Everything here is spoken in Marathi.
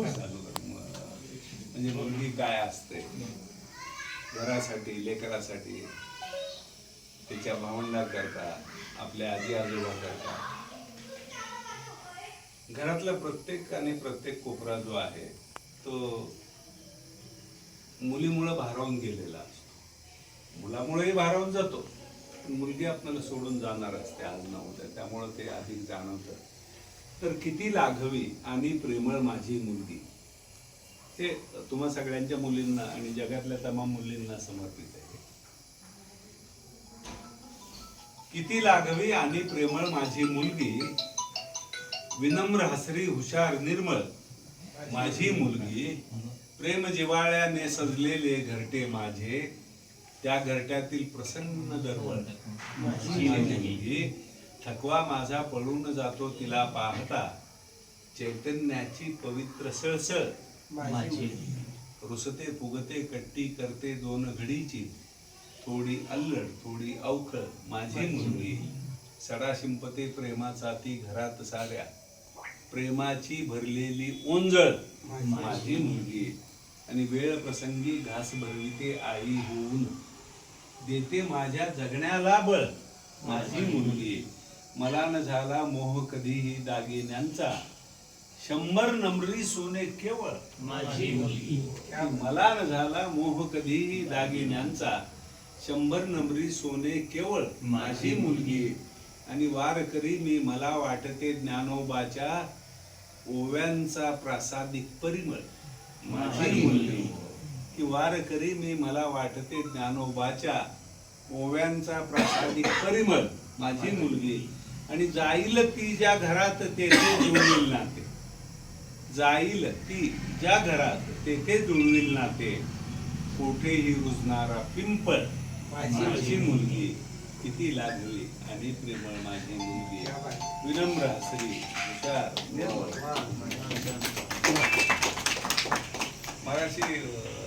म्हणजे मुलगी काय असते? घरासाठी लेकरासाठी त्याच्या भावंडाकरता आपल्या आजी आजोबा करता. घरातला प्रत्येक आणि प्रत्येक कोपरा जो आहे तो मुलीमुळं भारावून गेलेला असतो. मुलामुळेही भारावून जातो. मुलगी आपल्याला सोडून जाणार असते आज न उद्या. त्यामुळं ते अधिक जाणवतं. तर किती लाघवी आणि प्रेमळ माझी मुलगी. हे तुम्हा सगळ्यांच्या मुलींना आणि जगातल्या तमाम मुलींना समर्पित आहे. किती लाघवी आणि प्रेमळ माझी मुलगी विनम्र हसरी हुशार निर्मळ माझी मुलगी प्रेम जिवाळ्याने सजलेले घरटे माझे त्या घरट्यातील प्रसन्न दरवळ माझी मुलगी थकवा माझा पळून जातो तिला पाहता. चैतन्याची पवित्र सळसळ. माझी. रुसते फुगते कट्टी करते दोन घडीची. थोडी अल्लड थोडी अवखळ माझी मुलगी. सडा शिंपते प्रेमाचा ती घरात साऱ्या. प्रेमाची भरलेली ओंजळ. माझी. मुलगी. आणि वेळ प्रसंगी घास भरविते आई होऊन. देते माझ्या जगण्याला बळ. माझी. मुलगी. मला न झाला मोह कधीही दागिन्यांचा. शंभर नंबरी सोने केवळ माझी मुलगी. मला न झाला मोह कधीही दागिन्यांचा. शंभर नंबरी सोने केवळ माझी मुलगी. आणि वार करी मी मला वाटते ज्ञानोबाच्या ओव्यांचा प्रासादिक परिमळ. माझी मुलगी. की वार करी मी मला वाटते ज्ञानोबाच्या ओव्यांचा प्रासादिक परिमळ. माझी मुलगी. आणि जाईल ती ज्या घरात तेथे जुळविल नाते. जाईल ती ज्या घरात तेथे जुळविल नाते. कोठेही रुजणारा पिंपळ माझी मुलगी. किती लागली आणि प्रेमळ माझी मुलगी. विनम्र हसरी हुशार अं,